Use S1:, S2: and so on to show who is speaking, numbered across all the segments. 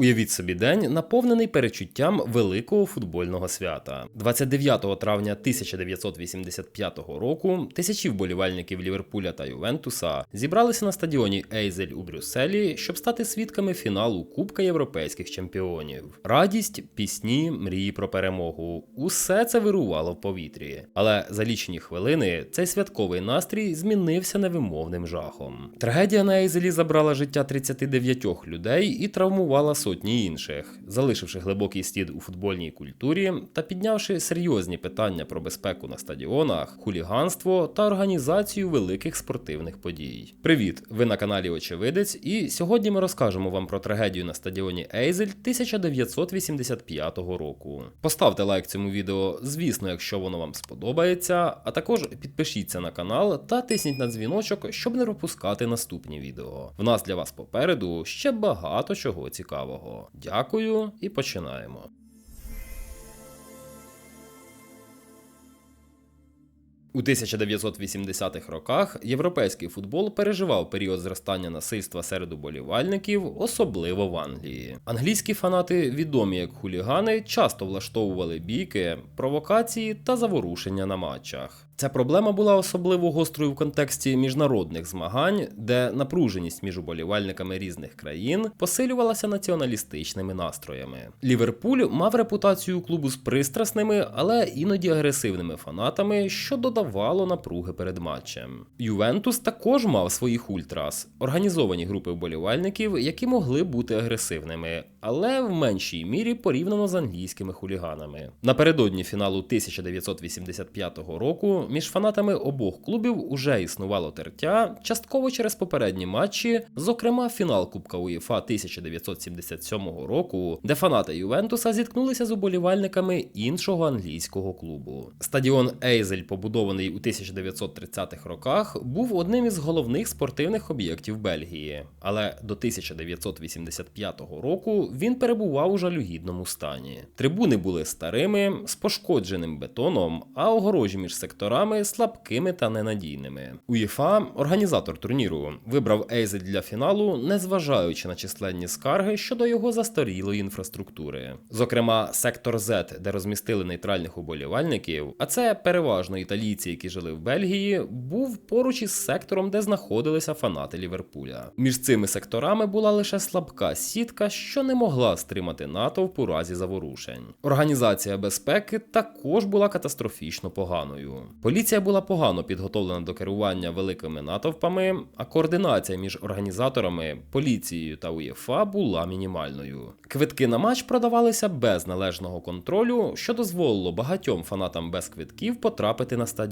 S1: Уявіть собі день, наповнений перечуттям великого футбольного свята. 29 травня 1985 року тисячі вболівальників Ліверпуля та Ювентуса зібралися на стадіоні Ейзель у Брюсселі, щоб стати свідками фіналу Кубка Європейських чемпіонів. Радість, пісні, мрії про перемогу усе це вирувало в повітрі. Але за лічені хвилини цей святковий настрій змінився невимовним жахом. Трагедія на Ейзелі забрала життя 39 людей і травмувала сотні інших, залишивши глибокий слід у футбольній культурі та піднявши серйозні питання про безпеку на стадіонах, хуліганство та організацію великих спортивних подій. Привіт! Ви на каналі Очевидець, і сьогодні ми розкажемо вам про трагедію на стадіоні Ейзель 1985 року. Поставте лайк цьому відео, звісно, якщо воно вам сподобається, а також підпишіться на канал та тисніть на дзвіночок, щоб не пропускати наступні відео. В нас для вас попереду ще багато чого цікавого. Дякую і починаємо. У 1980-х роках європейський футбол переживав період зростання насильства серед уболівальників, особливо в Англії. Англійські фанати, відомі як хулігани, часто влаштовували бійки, провокації та заворушення на матчах. Ця проблема була особливо гострою в контексті міжнародних змагань, де напруженість між уболівальниками різних країн посилювалася націоналістичними настроями. Ліверпуль мав репутацію клубу з пристрасними, але іноді агресивними фанатами, що додавало напруги перед матчем. Ювентус також мав своїх ультрас, організовані групи вболівальників, які могли бути агресивними, але в меншій мірі порівняно з англійськими хуліганами. Напередодні фіналу 1985 року між фанатами обох клубів уже існувало тертя, частково через попередні матчі, зокрема фінал Кубка УЄФА 1977 року, де фанати Ювентуса зіткнулися з уболівальниками іншого англійського клубу. Стадіон Ейзель, побудований у 1930-х роках, був одним із головних спортивних об'єктів Бельгії, але до 1985 року він перебував у жалюгідному стані. Трибуни були старими, з пошкодженим бетоном, а огорожі між секторами слабкими та ненадійними. УЄФА, організатор турніру, вибрав Ейзель для фіналу, незважаючи на численні скарги щодо його застарілої інфраструктури. Зокрема, сектор Z, де розмістили нейтральних уболівальників, а це переважно італійці, які жили в Бельгії, був поруч із сектором, де знаходилися фанати Ліверпуля. Між цими секторами була лише слабка сітка, що не могла стримати натовп у разі заворушень. Організація безпеки також була катастрофічно поганою. Поліція була погано підготовлена до керування великими натовпами, а координація між організаторами, поліцією та УЄФА була мінімальною. Квитки на матч продавалися без належного контролю, що дозволило багатьом фанатам без квитків потрапити на стадіон.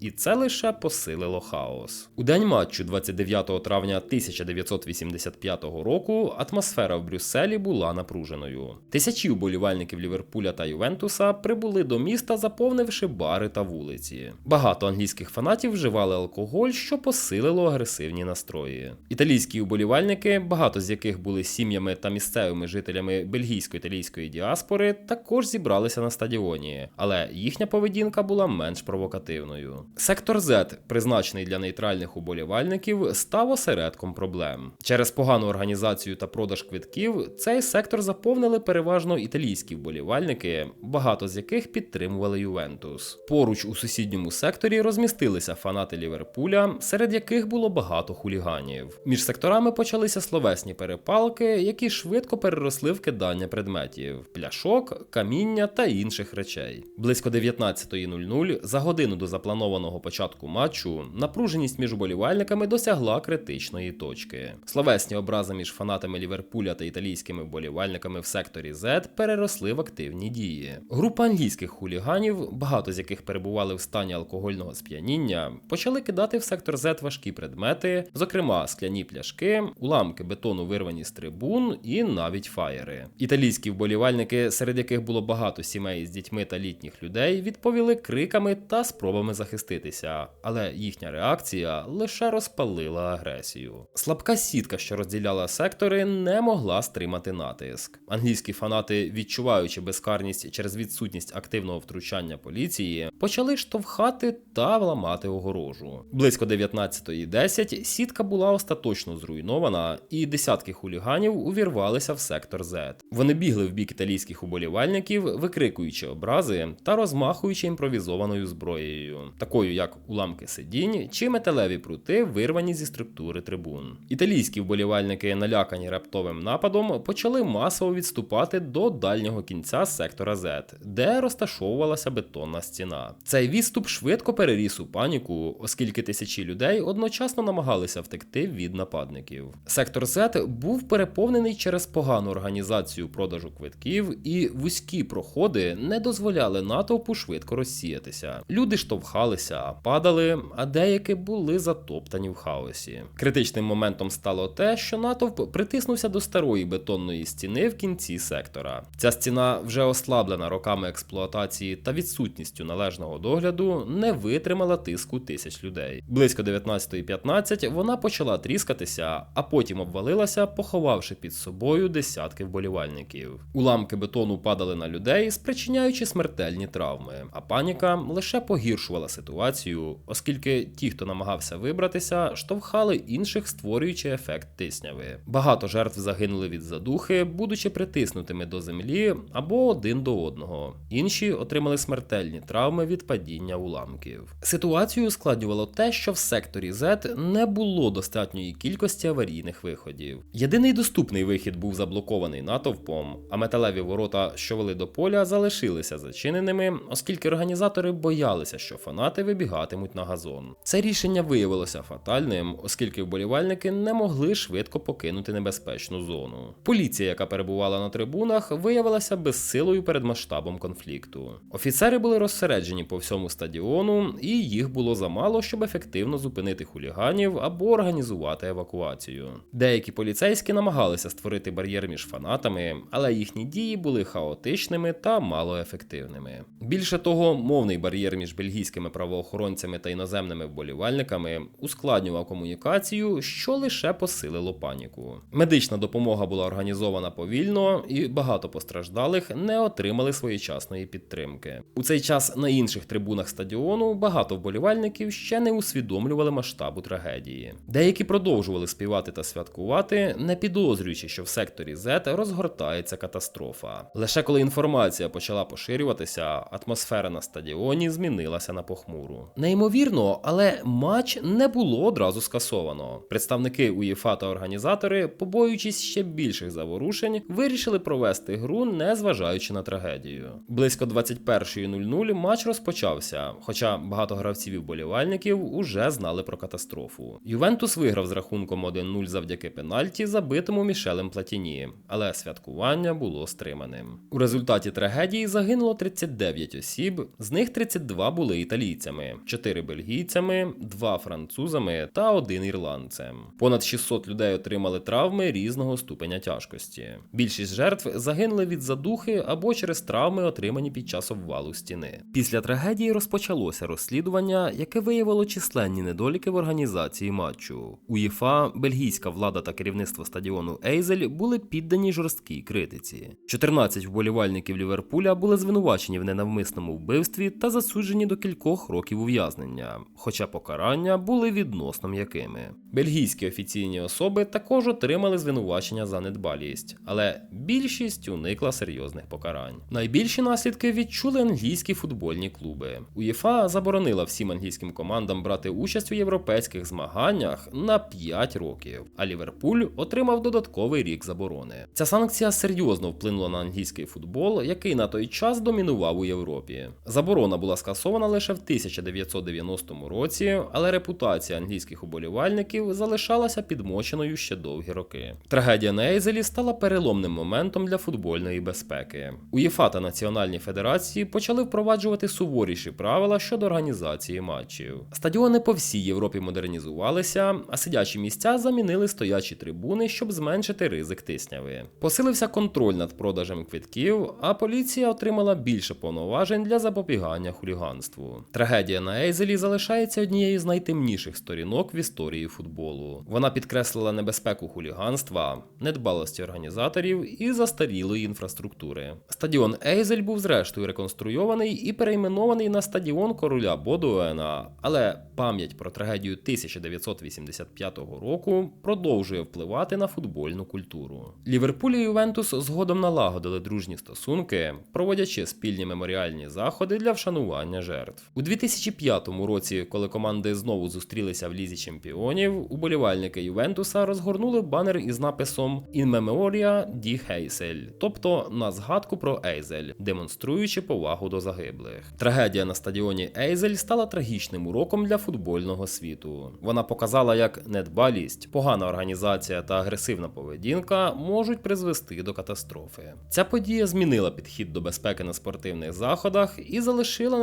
S1: І це лише посилило хаос. У день матчу, 29 травня 1985 року, атмосфера в Брюсселі була напруженою. Тисячі вболівальників Ліверпуля та Ювентуса прибули до міста, заповнивши бари та вулиці. Багато англійських фанатів вживали алкоголь, що посилило агресивні настрої. Італійські вболівальники, багато з яких були сім'ями та місцевими жителями бельгійсько-італійської діаспори, також зібралися на стадіоні, але їхня поведінка була менш провокативною. Сектор Z, призначений для нейтральних уболівальників, став осередком проблем. Через погану організацію та продаж квитків цей сектор заповнили переважно італійські вболівальники, багато з яких підтримували Ювентус. Поруч у сусідньому секторі розмістилися фанати Ліверпуля, серед яких було багато хуліганів. Між секторами почалися словесні перепалки, які швидко переросли в кидання предметів, пляшок, каміння та інших речей. Близько 19.00 за годину до запланованого початку матчу напруженість між вболівальниками досягла критичної точки. Словесні образи між фанатами Ліверпуля та італійськими вболівальниками в секторі Z переросли в активні дії. Група англійських хуліганів, багато з яких перебували в стані алкогольного сп'яніння, почали кидати в сектор Z важкі предмети, зокрема скляні пляшки, уламки бетону вирвані з трибун і навіть фаєри. Італійські вболівальники, серед яких було багато сімей з дітьми та літніх людей, відповіли криками та спробами спробами захиститися, але їхня реакція лише розпалила агресію. Слабка сітка, що розділяла сектори, не могла стримати натиск. Англійські фанати, відчуваючи безкарність через відсутність активного втручання поліції, почали штовхати та ламати огорожу. Близько 19.10 сітка була остаточно зруйнована, і десятки хуліганів увірвалися в сектор Z. Вони бігли в бік італійських уболівальників, викрикуючи образи та розмахуючи імпровізованою зброєю, такою як уламки сидінь чи металеві прути, вирвані зі структури трибун. Італійські вболівальники, налякані раптовим нападом, почали масово відступати до дальнього кінця сектора Z, де розташовувалася бетонна стіна. Цей відступ швидко переріс у паніку, оскільки тисячі людей одночасно намагалися втекти від нападників. Сектор Z був переповнений через погану організацію продажу квитків, і вузькі проходи не дозволяли натовпу швидко розсіятися. Люди штовхалися, падали, а деякі були затоптані в хаосі. Критичним моментом стало те, що натовп притиснувся до старої бетонної стіни в кінці сектора. Ця стіна, вже ослаблена роками експлуатації та відсутністю належного догляду, не витримала тиску тисяч людей. Близько 19.15 вона почала тріскатися, а потім обвалилася, поховавши під собою десятки вболівальників. Уламки бетону падали на людей, спричиняючи смертельні травми. А паніка лише погіршувала ситуацію, оскільки ті, хто намагався вибратися, штовхали інших, створюючи ефект тисняви. Багато жертв загинули від задухи, будучи притиснутими до землі або один до одного. Інші отримали смертельні травми від падіння уламків. Ситуацію ускладнювало те, що в секторі Z не було достатньої кількості аварійних виходів. Єдиний доступний вихід був заблокований натовпом, а металеві ворота, що вели до поля, залишилися зачиненими, оскільки організатори боялися, що фанати вибігатимуть на газон. Це рішення виявилося фатальним, оскільки вболівальники не могли швидко покинути небезпечну зону. Поліція, яка перебувала на трибунах, виявилася безсилою перед масштабом конфлікту. Офіцери були розсереджені по всьому стадіону, і їх було замало, щоб ефективно зупинити хуліганів або організувати евакуацію. Деякі поліцейські намагалися створити бар'єр між фанатами, але їхні дії були хаотичними та малоефективними. Більше того, мовний бар'єр між бельгійськими правоохоронцями та іноземними вболівальниками ускладнював комунікацію, що лише посилило паніку. Медична допомога була організована повільно, і багато постраждалих не отримали своєчасної підтримки. У цей час на інших трибунах стадіону багато вболівальників ще не усвідомлювали масштабу трагедії. Деякі продовжували співати та святкувати, не підозрюючи, що в секторі Z розгортається катастрофа. Лише коли інформація почала поширюватися, атмосфера на стадіоні змінилася на похмуру. Неймовірно, але матч не було одразу скасовано. Представники УЄФА та організатори, побоюючись ще більших заворушень, вирішили провести гру, не зважаючи на трагедію. Близько 21.00 матч розпочався, хоча багато гравців і вболівальників уже знали про катастрофу. Ювентус виграв з рахунком 1-0 завдяки пенальті, забитому Мішелем Платіні, але святкування було стриманим. У результаті трагедії загинуло 39 осіб, з них 32 були італійцями, 4 бельгійцями, 2 французами та 1 ірландцем. Понад 600 людей отримали травми різного ступеня тяжкості. Більшість жертв загинули від задухи або через травми, отримані під час обвалу стіни. Після трагедії розпочалося розслідування, яке виявило численні недоліки в організації матчу. УЄФА, бельгійська влада та керівництво стадіону Ейзель були піддані жорсткій критиці. 14 вболівальників Ліверпуля були звинувачені в ненавмисному вбивстві та засуджені до кількох років ув'язнення, хоча покарання були відносно м'якими. Бельгійські офіційні особи також отримали звинувачення за недбалість, але більшість уникла серйозних покарань. Найбільші наслідки відчули англійські футбольні клуби. УЄФА заборонила всім англійським командам брати участь у європейських змаганнях на 5 років, а Ліверпуль отримав додатковий рік заборони. Ця санкція серйозно вплинула на англійський футбол, який на той час домінував у Європі. Заборона була скасована лише в 1990 році, але репутація англійських уболівальників залишалася підмоченою ще довгі роки. Трагедія на Ейзелі стала переломним моментом для футбольної безпеки. УЄФА та національні федерації почали впроваджувати суворіші правила щодо організації матчів. Стадіони по всій Європі модернізувалися, а сидячі місця замінили стоячі трибуни, щоб зменшити ризик тисняви. Посилився контроль над продажем квитків, а поліція отримала більше повноважень для запобігання хуліганству. Суспільству. Трагедія на Ейзелі залишається однією з найтемніших сторінок в історії футболу. Вона підкреслила небезпеку хуліганства, недбалості організаторів і застарілої інфраструктури. Стадіон Ейзель був зрештою реконструйований і перейменований на стадіон короля Бодуена, але пам'ять про трагедію 1985 року продовжує впливати на футбольну культуру. Ліверпуль і Ювентус згодом налагодили дружні стосунки, проводячи спільні меморіальні заходи для вшанування жертв. У 2005 році, коли команди знову зустрілися в лізі чемпіонів, уболівальники Ювентуса розгорнули банер із написом In Memoria di Heysel, тобто на згадку про Ейзель, демонструючи повагу до загиблих. Трагедія на стадіоні Ейзель стала трагічним уроком для футбольного світу. Вона показала, як недбалість, погана організація та агресивна поведінка можуть призвести до катастрофи. Ця подія змінила підхід до безпеки на спортивних заходах і залишила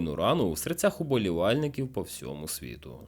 S1: незагойну рану в серцях уболівальників по всьому світу.